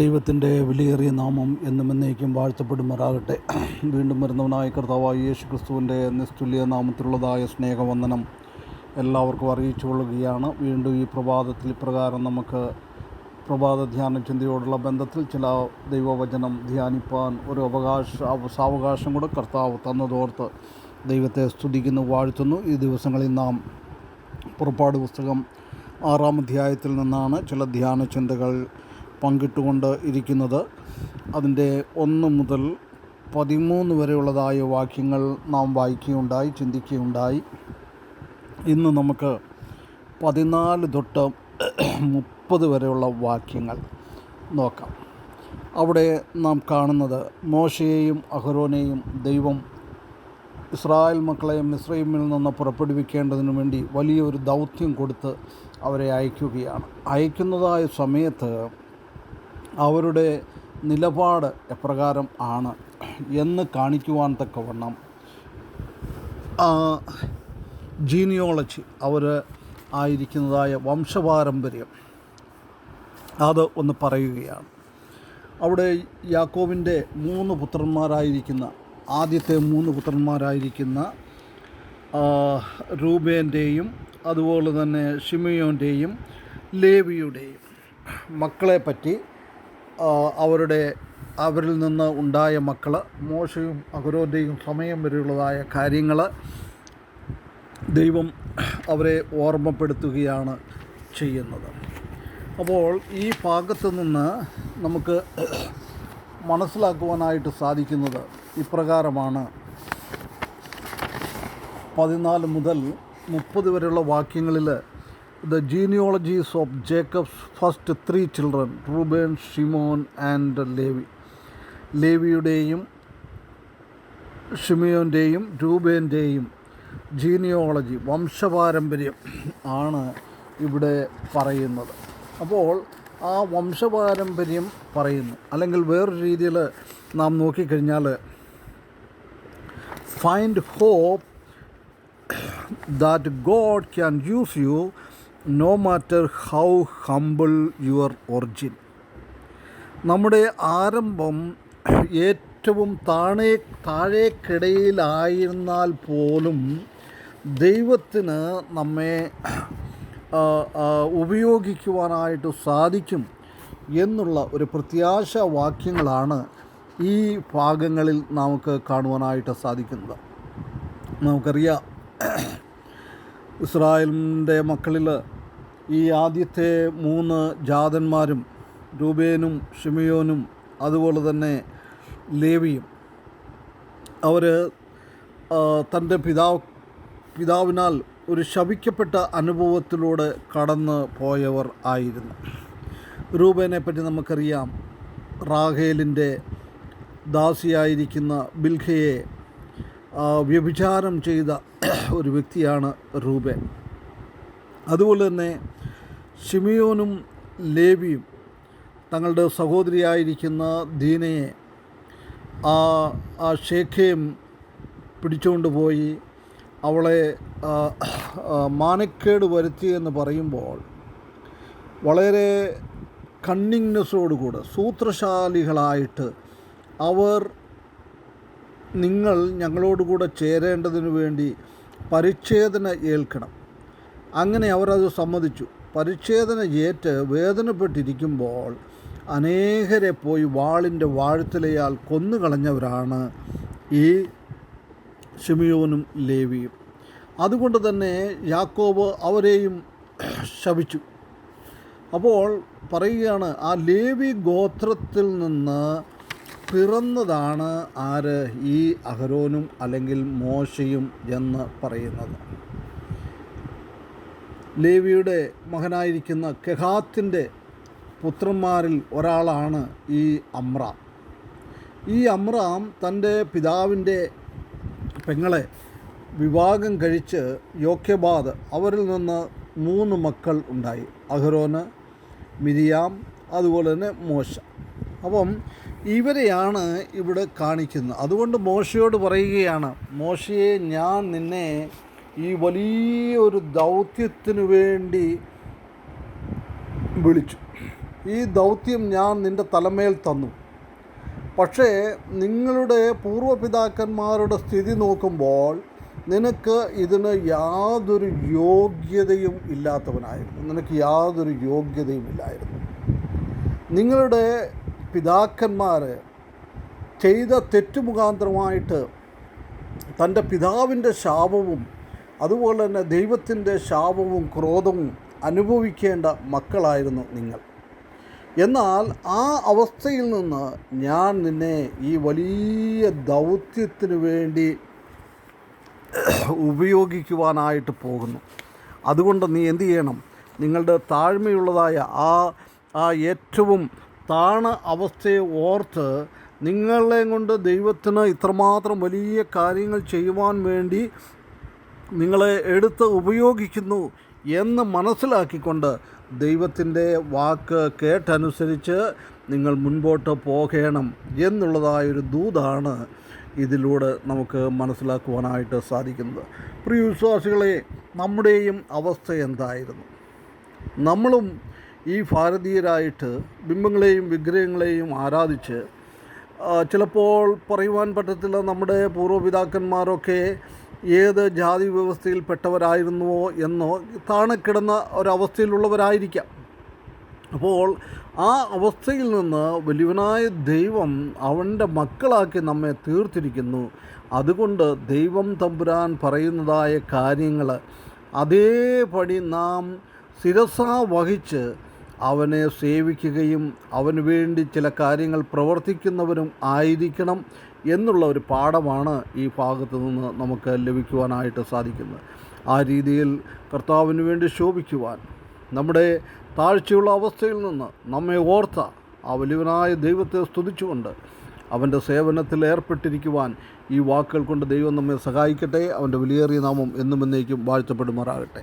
ദൈവത്തിന്റെ വിലയേറിയ നാമം എന്നും എന്നേക്കും വാഴ്ത്തപ്പെടുമാറാകട്ടെ. വീണ്ടും വരുന്നവനായ കർത്താവായ യേശു ക്രിസ്തുവിന്റെ നിസ്തുല്യ നാമത്തിലുള്ളതായ സ്നേഹവന്ദനം എല്ലാവർക്കും അറിയിച്ചു കൊള്ളുകയാണ്. വീണ്ടും ഈ പ്രഭാതത്തിൽ ഇപ്രകാരം നമുക്ക് പ്രഭാത ധ്യാന ചിന്തയോടുള്ള ബന്ധത്തിൽ ചില ദൈവവചനം ധ്യാനിപ്പാൻ ഒരു അവകാശ അവ- സാവകാശം കൂടെ കർത്താവ് തന്നതോർത്ത് ദൈവത്തെ സ്തുതിക്കുന്നു വാഴ്ത്തുന്നു. ഈ ദിവസങ്ങളിൽ നാം പുറപ്പാട് പുസ്തകം ആറാം അധ്യായത്തിൽ നിന്നാണ് ചില ധ്യാന ചിന്തകൾ പങ്കിട്ടുകൊണ്ട് ഇരിക്കുന്നത്. അതിന്റെ ഒന്ന് മുതൽ പതിമൂന്ന് വരെയുള്ളതായ വാക്യങ്ങൾ നാം വായിക്കുകയുണ്ടായി ചിന്തിക്കുകയുണ്ടായി. ഇന്ന് നമുക്ക് പതിനാല് തൊട്ട് മുപ്പത് വരെയുള്ള വാക്യങ്ങൾ നോക്കാം. അവിടെ നാം കാണുന്നത് മോശയെയും അഹ്റോനെയും ദൈവം ഇസ്രായേൽ മക്കളെ മിസ്രൈമിൽ നിന്ന് പുറപ്പെടുവിക്കേണ്ടതിനു വേണ്ടി വലിയൊരു ദൗത്യം കൊടുത്ത് അവരെ അയക്കുകയാണ്. അയക്കുന്നതായ സമയത്ത് അവരുടെ നിലപാട് എപ്രകാരം ആണ് എന്ന് കാണിക്കുവാൻ തക്കവണ്ണം ജീനിയോളജി അവർ ആയിരിക്കുന്നതായ വംശപാരമ്പര്യം അത് ഒന്ന് പറയുകയാണ്. അവിടെ യാക്കോവിന്റെ മൂന്ന് പുത്രന്മാരായിരിക്കുന്ന ആദ്യത്തെ മൂന്ന് പുത്രന്മാരായിരിക്കുന്ന രൂപേന്റെയും അതുപോലെ തന്നെ ഷിമിയോന്റെയും ലേവിയുടെയും മക്കളെ പറ്റി അവരുടെ അവരിൽ നിന്ന് ഉണ്ടായ മക്കൾ മോശയും അഗരോന്റെയും സമയം വരെയുള്ളതായ കാര്യങ്ങൾ ദൈവം അവരെ ഓർമ്മപ്പെടുത്തുകയാണ് ചെയ്യുന്നത്. അപ്പോൾ ഈ ഭാഗത്ത് നിന്ന് നമുക്ക് മനസ്സിലാക്കുവാനായിട്ട് സാധിക്കുന്നത് ഇപ്രകാരമാണ്. പതിനാല് മുതൽ മുപ്പത് വരെയുള്ള വാക്യങ്ങളിൽ the genealogies of Jacob's first three children Reuben Shimon and Levi ലേവിയുടെയും ഷിമിയോന്റെയും രൂപേന്റെയും ജീനിയോളജി വംശപാരമ്പര്യം ആണ് ഇവിടെ പറയുന്നത്. അപ്പോൾ ആ വംശപാരമ്പര്യം പറയുന്നു. അല്ലെങ്കിൽ വേറൊരു രീതിയിൽ നാം നോക്കിക്കഴിഞ്ഞാൽ find hope that God can use you no matter how humble your origin നമ്മുടെ ആരംഭം ഏറ്റവും താഴെ താഴേക്കിടയിലായിരുന്നാൽ പോലും ദൈവത്തിന് നമ്മെ ഉപയോഗിക്കുവാനായിട്ട് സാധിക്കും എന്നുള്ള ഒരു പ്രത്യാശ വാക്യങ്ങളാണ് ഈ ഭാഗങ്ങളിൽ നമുക്ക് കാണുവാനായിട്ട് സാധിക്കുന്നത്. നമുക്കറിയാം ഇസ്രായേലിന്റെ മക്കളിൽ ഈ ആദ്യത്തെ മൂന്ന് ജാതന്മാരും രൂപേനും ഷിമിയോനും അതുപോലെ തന്നെ ലേവിയും. അവർ തന്റെ പിതാവ് പിതാവിനാൽ ഒരു ശപിക്കപ്പെട്ട അനുഭവത്തിലൂടെ കടന്ന് പോയവർ ആയിരുന്നു. രൂപേനെ പറ്റി നമുക്കറിയാം റാഹേലിന്റെ ദാസിയായിരിക്കുന്ന ബിൽഖയെ വ്യഭിചാരം ചെയ്ത ഒരു വ്യക്തിയാണ് റൂബേൻ അതുപോലെ തന്നെ ഷിമിയോനും ലേബിയും തങ്ങളുടെ സഹോദരിയായിരിക്കുന്ന ദീനയെ ആ ആ ഷേഖയും പിടിച്ചുകൊണ്ട് പോയി അവളെ മാനക്കേട് വരുത്തി എന്ന് പറയുമ്പോൾ വളരെ കണ്ണിങ്നെസ്സോടുകൂടെ സൂത്രശാലികളായിട്ട് അവർ നിങ്ങൾ ഞങ്ങളോടുകൂടെ ചേരേണ്ടതിന് വേണ്ടി പരിച്ഛേദന ഏൽക്കണം. അങ്ങനെ അവരത് സമ്മതിച്ചു. പരിച്ഛേദന ഏറ്റ് വേദനപ്പെട്ടിരിക്കുമ്പോൾ അനേകരെ പോയി വാളിന്റെ വാഴ്ത്തലയാൽ കൊന്നുകളഞ്ഞവരാണ് ഈ ഷിമിയോനും ലേവിയും. അതുകൊണ്ട് തന്നെ യാക്കോബ് അവരെയും ശപിച്ചു. അപ്പോൾ പറയുകയാണ് ആ ലേവി ഗോത്രത്തിൽ നിന്ന് പിറന്നതാണ് ആര്? ഈ അഹരോനും അല്ലെങ്കിൽ മോശയും എന്ന് പറയുന്നത്. ലേവിയുടെ മകനായിരിക്കുന്ന കെഹാത്തിന്റെ പുത്രന്മാരിൽ ഒരാളാണ് ഈ അമ്രാം. ഈ അമ്രാം തന്റെ പിതാവിന്റെ പെങ്ങളെ വിവാഹം കഴിച്ച് യോക്യബാദ് അവരിൽ നിന്ന് മൂന്ന് മക്കൾ ഉണ്ടായി. അഹ്റോന് മിരിയാം അതുപോലെ തന്നെ മോശ. അപ്പം ഇവരെയാണ് ഇവിടെ കാണിക്കുന്നത്. അതുകൊണ്ട് മോശയോട് പറയുകയാണ് മോശയെ ഞാൻ നിന്നെ ഈ വലിയൊരു ദൗത്യത്തിന് വേണ്ടി വിളിച്ചു. ഈ ദൗത്യം ഞാൻ നിന്റെ തലമേൽ തന്നു. പക്ഷേ നിങ്ങളുടെ പൂർവപിതാക്കന്മാരുടെ സ്ഥിതി നോക്കുമ്പോൾ നിനക്ക് ഇതിന് യാതൊരു യോഗ്യതയും ഇല്ലാത്തവനായിരുന്നു. നിനക്ക് യാതൊരു യോഗ്യതയും ഇല്ലായിരുന്നു. നിങ്ങളുടെ പിതാക്കന്മാർ ചെയ്ത തെറ്റുമുഖാന്തരമായിട്ട് തന്റെ പിതാവിന്റെ ശാപവും അതുപോലെ തന്നെ ദൈവത്തിന്റെ ശാപവും ക്രോധവും അനുഭവിക്കേണ്ട മക്കളായിരുന്നു നിങ്ങൾ. എന്നാൽ ആ അവസ്ഥയിൽ നിന്ന് ഞാൻ നിന്നെ ഈ വലിയ ദൗത്യത്തിന് വേണ്ടി ഉപയോഗിക്കുവാനായിട്ട് പോകുന്നു. അതുകൊണ്ട് നീ എന്തു ചെയ്യണം? നിങ്ങളുടെ താഴ്മയുള്ളതായ ആ ആ ഏറ്റവും താണ അവസ്ഥയെ ഓർത്ത് നിങ്ങളെ കൊണ്ട് ദൈവത്തിന് ഇത്രമാത്രം വലിയ കാര്യങ്ങൾ ചെയ്യുവാൻ വേണ്ടി നിങ്ങളെ എടുത്ത് ഉപയോഗിക്കുന്നു എന്ന് മനസ്സിലാക്കിക്കൊണ്ട് ദൈവത്തിന്റെ വാക്ക് കേട്ടനുസരിച്ച് നിങ്ങൾ മുൻപോട്ട് പോകണം എന്നുള്ളതായൊരു ദൂതാണ് ഇതിലൂടെ നമുക്ക് മനസ്സിലാക്കുവാനായിട്ട് സാധിക്കുന്നത്. പ്രിയ വിശ്വാസികളെ നമ്മുടെയും അവസ്ഥ എന്തായിരുന്നു? നമ്മളും ഈ ഭാരതീയരായിട്ട് ബിംബങ്ങളെയും വിഗ്രഹങ്ങളെയും ആരാധിച്ച് ചിലപ്പോൾ പറയുവാൻ പറ്റത്തില്ല നമ്മുടെ പൂർവപിതാക്കന്മാരൊക്കെ ഏത് ജാതി വ്യവസ്ഥയിൽ പെട്ടവരായിരുന്നുവോ എന്നോ താണക്കിടന്ന ഒരവസ്ഥയിലുള്ളവരായിരിക്കാം. അപ്പോൾ ആ അവസ്ഥയിൽ നിന്ന് വലിയവനായ ദൈവം അവന്റെ മക്കളാക്കി നമ്മെ തീർത്തിരിക്കുന്നു. അതുകൊണ്ട് ദൈവം തമ്പുരാൻ പറയുന്നതായ കാര്യങ്ങൾ അതേപടി നാം ശിരസ വഹിച്ച് അവനെ സേവിക്കുകയും അവന് വേണ്ടി ചില കാര്യങ്ങൾ പ്രവർത്തിക്കുന്നവരും ആയിരിക്കണം. എന്നുള്ള ഒരു പാഠമാണ് ഈ ഭാഗത്തു നിന്ന് നമുക്ക് ലഭിക്കുവാനായിട്ട് സാധിക്കുന്നത്. ആ രീതിയിൽ കർത്താവിന് വേണ്ടി ശോഭിക്കുവാൻ നമ്മുടെ താഴ്ചയുള്ള അവസ്ഥയിൽ നിന്ന് നമ്മെ ഓർത്ത ആ വലിയവനായ ദൈവത്തെ സ്തുതിച്ചുകൊണ്ട് അവന്റെ സേവനത്തിൽ ഏർപ്പെട്ടിരിക്കുവാൻ ഈ വാക്കുകൾ കൊണ്ട് ദൈവം നമ്മെ സഹായിക്കട്ടെ. അവന്റെ വിലയേറിയ നാമം എന്നും എന്നേക്കും വാഴ്ത്തപ്പെടുമാറാകട്ടെ.